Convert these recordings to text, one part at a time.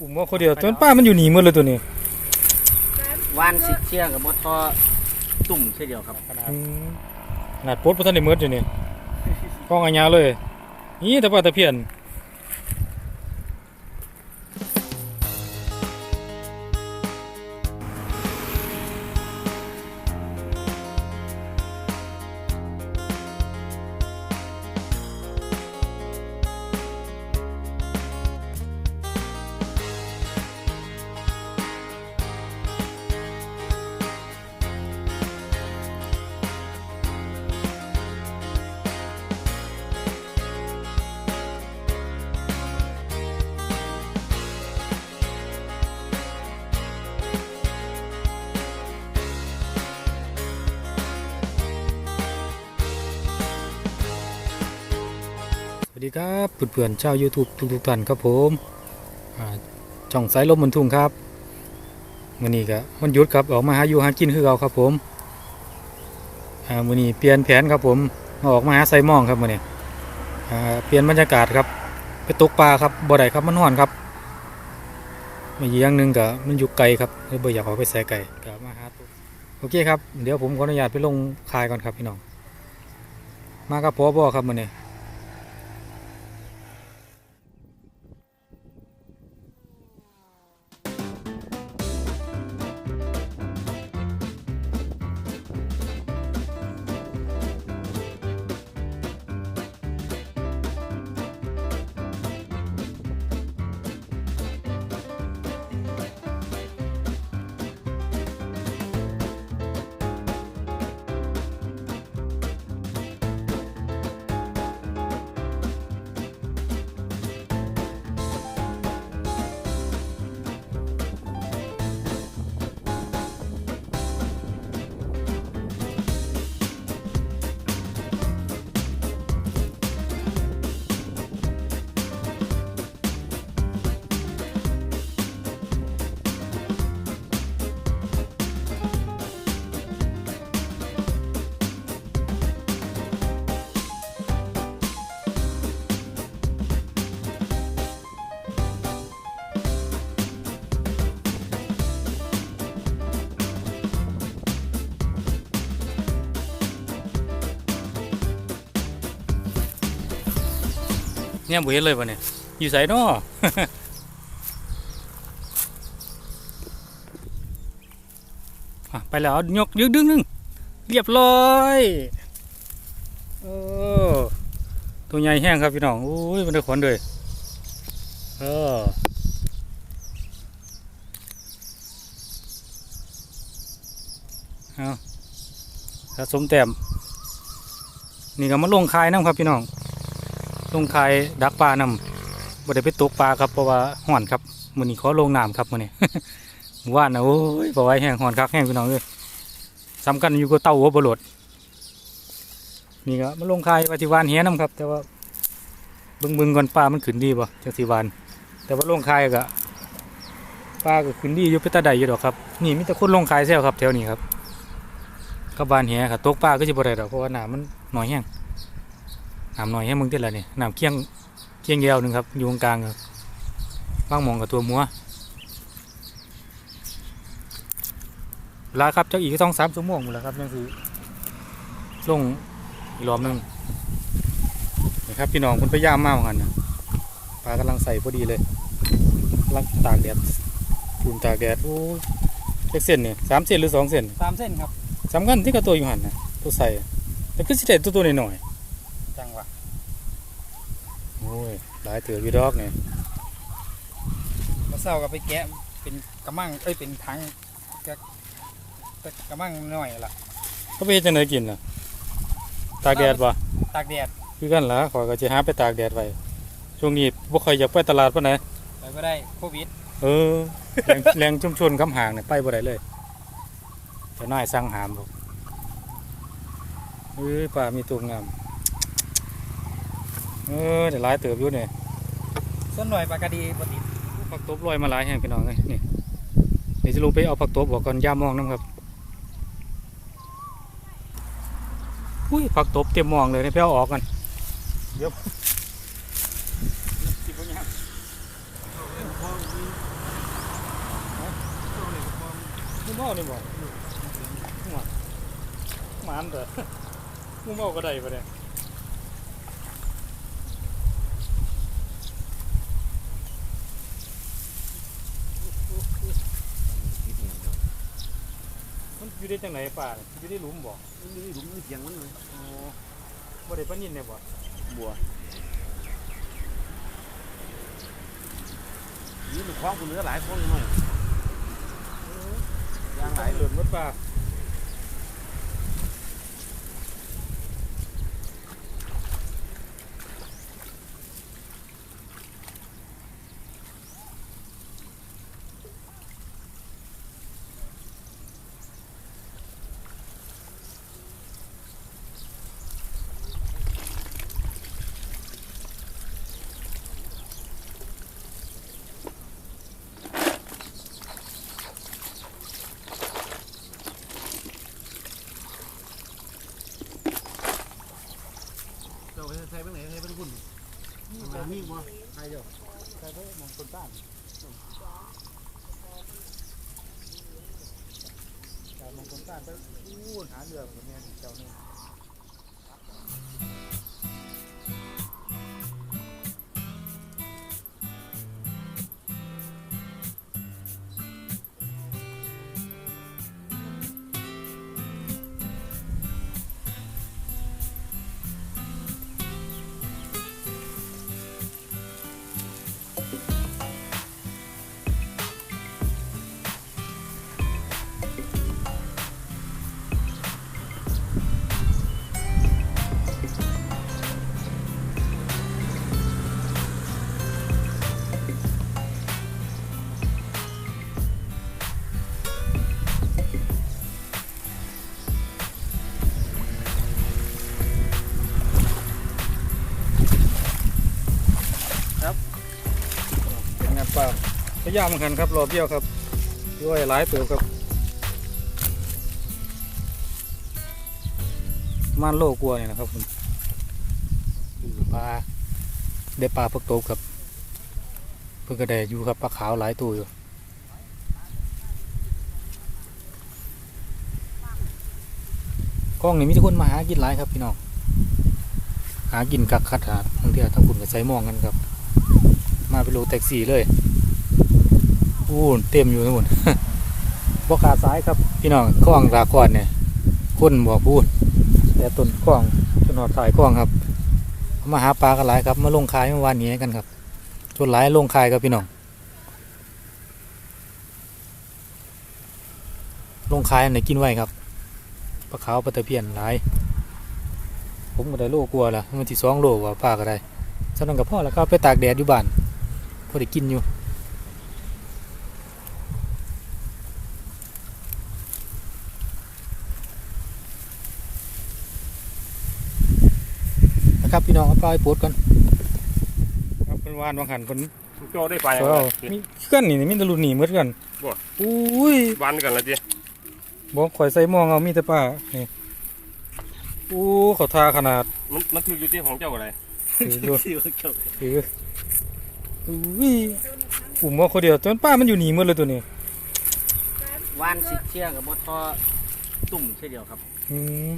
ผมว่าคนเดียวจนป้ามันอยู่หนีหมดเลยตัวนี้วานสิเชี่ยกับบทอตุ่มเช่นเดียวครับอืมขนาดโพสต์พระท่านได้เมิดอยู่นี่กล้องอัญญาเลยนี่แต่ป้าตะเพียน ดีครับเพื่อนๆชาว YouTube ทุกๆท่านครับผมช่องสายลมบนทุ่งครับมื้อนี้ก็มันยุดครับออกมาหาอยู่หากินคือเราครับผมมือนี้เปลี่ยนแผนครับผมมาออกมาหาไซมองครับมื้อนี้เปลี่ยนบรรยากาศครับ ไปตกปลาครับบ่ได้ครับมันร้อนครับมีอย่างหนึ่งก็มันอยู่ไกลครับเลยบ่อยากออกไปแส่ไกลก็มาหาตกโอเคครับเดี๋ยวผมขออนุญาตไปลงคายก่อนครับพี่น้องมากับพ่อบ่ครับมื้อนี้ เนี่ยบุเห็นเลยปะเนี่ยอยู่ใส่นออะไปแล้วยกยึกดึงนึงเรียบร้อยเออตัวใหญ่แห้งครับพี่น้องโอ้ยมันได้ขนเลยเออเอาสะสมแต้มนี่ก็มาลงคายน้ำครับพี่น้อง ลงคายดักปลานำบ่ได้ไปตกปลาครับเพราะว่าห่อนครับมื้อนี้ขอลงน้ำครับมื้อนี้ว่านนะโอ้ยบ่ไหว้แห้งห่อนคักแห้งพี่น้องเอ้ยสำคัญอยู่กับเต้าหัวบรดนี่ก็มาลงคายปฏิวานเฮียน้ำครับ แต่ว่าเบิ่งเบิ่งก่อนปลามันขึ้นดีบ่จังสิวานแต่ว่าลงคายก็ปลาก็ขึ้นดีอยู่ไปตาใดอยู่ดอกครับ นี่มีแต่คนลงคายแซวครับแถวนี้ครับกับวานเฮียครับตกปลาก็สิบ่ได้ดอกเพราะว่าน้ำมันน้อยแห้ง น้ำหน่อยให้มึงติดละนี่น้ำเคียงเคียงเดียวหนึ่งครับอยู่ตรงกลางครับว่างหมองกับตัวมัวเวลาครับเจ้าอีกก็ต้องสามชั่วโมงหมดแล้วครับนั่นคือลงอีกรอบหนึงนี่ครับพี่น้องคุณพยายามมากเหมือนกันนะปลากำลังใส่พอดีเลยกำลังตากแดดปุ่นตากแดดโอ้ยเล็กเส้นนี่สามเส้นหรือสองเส้นสามเส้นครับสำคัญที่กับตัวอยู่หันนะตัวใส่แต่คือสิเด็ดตัวตัวหน่อยๆ จังหวะโอ้ยหลายเถื่อวีดอกเนี่ยมาเศร้ากับไปแกะเป็นกระมังเอ้ยเป็นถังกระกระมังน้อยล่ะเขาไปเฮ็ดจังไดกินล่ะ ตากแดดบ่ตากแดดคือกันล่ะขอยก็สิหาไปตากแดดไว้ช่วงนี้บ่ค่อยอยากไปตลาดปานใดไปก็ได้โควิดเออแรงแรงชุมชนคำห่างเนี่ยไปบ่ได้เลยแต่นายสั่งหามบ่เอ้ยป่ามีตัวงาม เออเดี๋ยวหลายเติบอยู่เนี่ยส่วนหน่อยปลากระดีปกติผักตบลอยมาหลายแห่งพี่น้องเอ้ยนี่เดี๋ยวจะลงไปเอาผักตบบอกก่อนย่ามองน้ำครับอุ้ยผักตบเต็มมองเลยนี่ไปเอาออกกันสิบวันยังมูเมานี่บอกหมาหมานเด้อมูเมาก็ได้ปะเนี่ย อยู่ได้จังไหนป่าเนี่ยอยู่ได้หลุมบ่มันมีหลุมมีเสียงมันเลยโอ้บ่ได้ปานนินเนี่ยบ่บัวนี่มันคล้องกูเหลือหลายคนเลยย่างหลายเหลือมดป่า เจ้าใส่ไปไหนใส่เป็นหุ่น มันมีบ่ใช่เจ้าใช่เด้อมองคนบ้านจากมองคนบ้านไปอู้หาเรือผมเนี้เจ้านี่ย ยายามเหมือนกันครับรอเบี้ยวครับด้วยหลายเติบครับประมันโลกลัวเนี่ยนะครับผมปลาได้ปลาพักโตบครับเพื่อกระแดอยู่ครับปลาขาวหลายตัวอยู่กล้องนี่มีทุกคนมาหากินหลายครับพี่น้องหากินกักคัดหาทั้งที่ทั้งคุณกับใส่หมองกันครับ มาเป็นโลแท็กซี่เลย อู้เต็มอยู่ทั้งหมดบขาดซ้ายครับ พี่น้องคล้องรากอนเนี่ยคนบ่พูด แต่ต้นคล้องจนหอดสายคล้องครับมาหาปลากันหลายครับ มาลงคายเมื่อวานนี้กันครับจนหลายลงคายครับพี่น้องลงคายอันไหนกินไว้ครับปลาขาวปลาตะเพียนหลาย ผมก็ได้โลกลัวละมันที่สองโลกว่าปลาก็ได้สำนักกับพ่อแล้วก็ไปตากแดดอยู่บ้านพอได้กินอยู่ นะครับพี่น้องเอาปลาไปปลดกันครับเป็นวานวางหันคนโจได้ไปเออมีเพื่อนนี่มีแตะลุนหนีเหมือนกันบ่ อุ้ย วันกันละจีบอกข่อยใส่หมองเอามีแต่ปลานี่อู้เขาทาขนาดมันมันถืออยู่ที่ของเจ้าอะไรถืออยู่ที่เขาเจ้าถืออุ้ยอุ่มว่าคนเดียวจนป้ามันอยู่หนีหมดเลยตัวนี้วานสิเชี่ยกับบอทอตุ่มเช่เดียวครับ อืม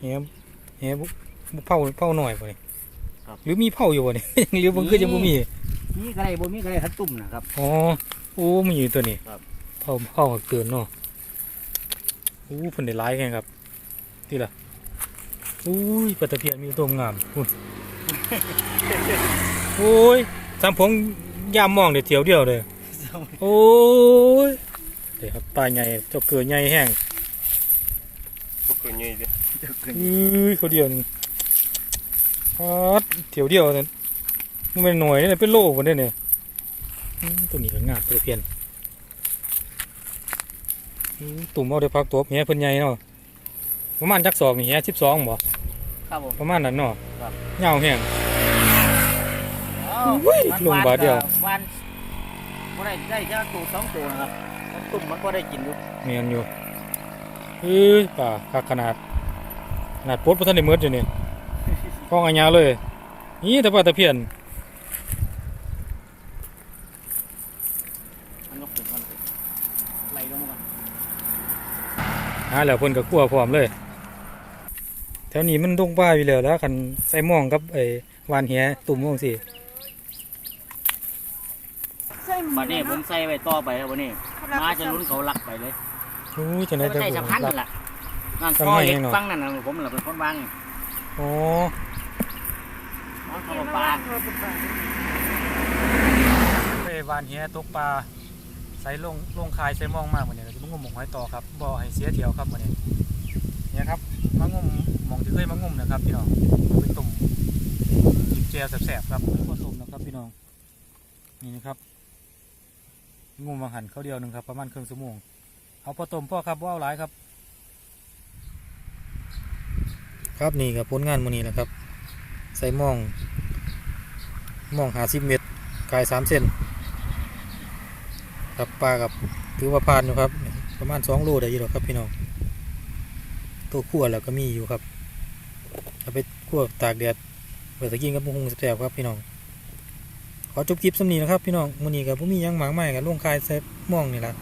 เฮียเฮียบุบุ เผาเผาหน่อยป่ะนี่ครับ หรือมีเผาอยู่ป่ะนี่ หรือมันคือจะบ่มีมีกระไรบ่มีกระไรขัดตุ่มนะครับ อ๋อโอ้มันอยู่ตัวนี้ครับ เผาเผาเกินเนาะโอ้เพิ่นได้หลายแข่งครับที่ละอุ้ยปลาตะเพียนมีตัวงามอุ้ยโอ้ยทำผมยามมองเดี๋ยวเที่ยวเดียวเลย โอ้ยเดี๋ยวครับปลาใหญ่เจ้าเกิดใหญ่แห้ง ทุกคนยี่ดิอุ้ยเขาเดียวหนึง ฮอดเที่ยวเดียวนั่นมันเป็นหน่วยนี่เป็นโลกวันนี้เนี่ยอืมตัวนี้ก็งามตัวเพียนอืมตุ่มเอาได้พักตัวเฮียเพิ่นใหญ่เนาะประมาณจักสองนี่เฮียสิบสองบ่ครับผมประมาณนั้นเนาะครับเงาวแห้งอ้าวอุ้ยมันลงบาทเดียววานบ่ได้ได้แค่ตัวสองตัวนะครับขัดตุ่มมันก็ได้กินอยู่เมียนอยู่เอ้ยป่าคักขนาดขนาดปดพระท่านได้เมืดอยู่นี่ คองอัญญาเลย นี่แต่ว่าตะเพียนหาแล้วเพิ่นก็กลัวพร้อมเลย แถวนี้มันดงป้าอยู่แล้วแล้วคันใส่ม่องกับไอ้วานเหียตุ่มม่องสิวันนี้ผมใส่ไว้ต่อไปครับวันนี้มาจะลุ้นเขาลักไปเลยโอ้จะได้จะใส่สะพันนั่นแหละนั่นก้อยฟังนั่นนะผมแหละเป็นคนบ้างโอ้ น้องเขาปลาไปวานเหียตกปลาใส่ลงลงคายใส่มองมากเหมือนี้เราจะมางมหมองหอยต่อครับบ่ให้เสียเที่ยวครับเหมือนี้เนี่ยครับมางมหม่องที่เคยมางมนะครับพี่น้องเอาไปต้มจิบแจ่วแซ่บๆครับไม่ผสมนะครับพี่น้องนี่นะครับงูมางหันเขาเดียวหนึ่งครับประมาณครึ่งชั่วโมงเอาพอต้มพ่อครับบ่เอาหลายครับ ครับนี่ครับผลงานมื้อนี้นะครับ ใส่ม่องม่อง50เมตรกาย3เซนครับปลากับถือว่าผ่านอยู่ครับ ประมาณ2โลได้อยู่หรอครับพี่น้องตัวขั่วแล้วก็มีอยู่ครับเอาไปขั่วตากแดดเปิดตะกินกับมุ้งแซ่บครับพี่น้องขอจบคลิปสำนี้นะครับพี่น้องมื้อนี้ก็บ่มียังหมากใหม่กับลงคายใส่หม่องนี่ละ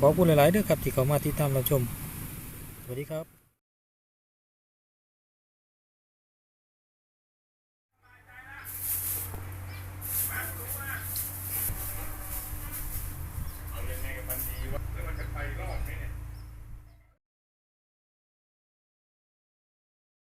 ขอบคุณหลายๆเด้อครับที่เข้ามาติดตามรับชม สวัสดีครับ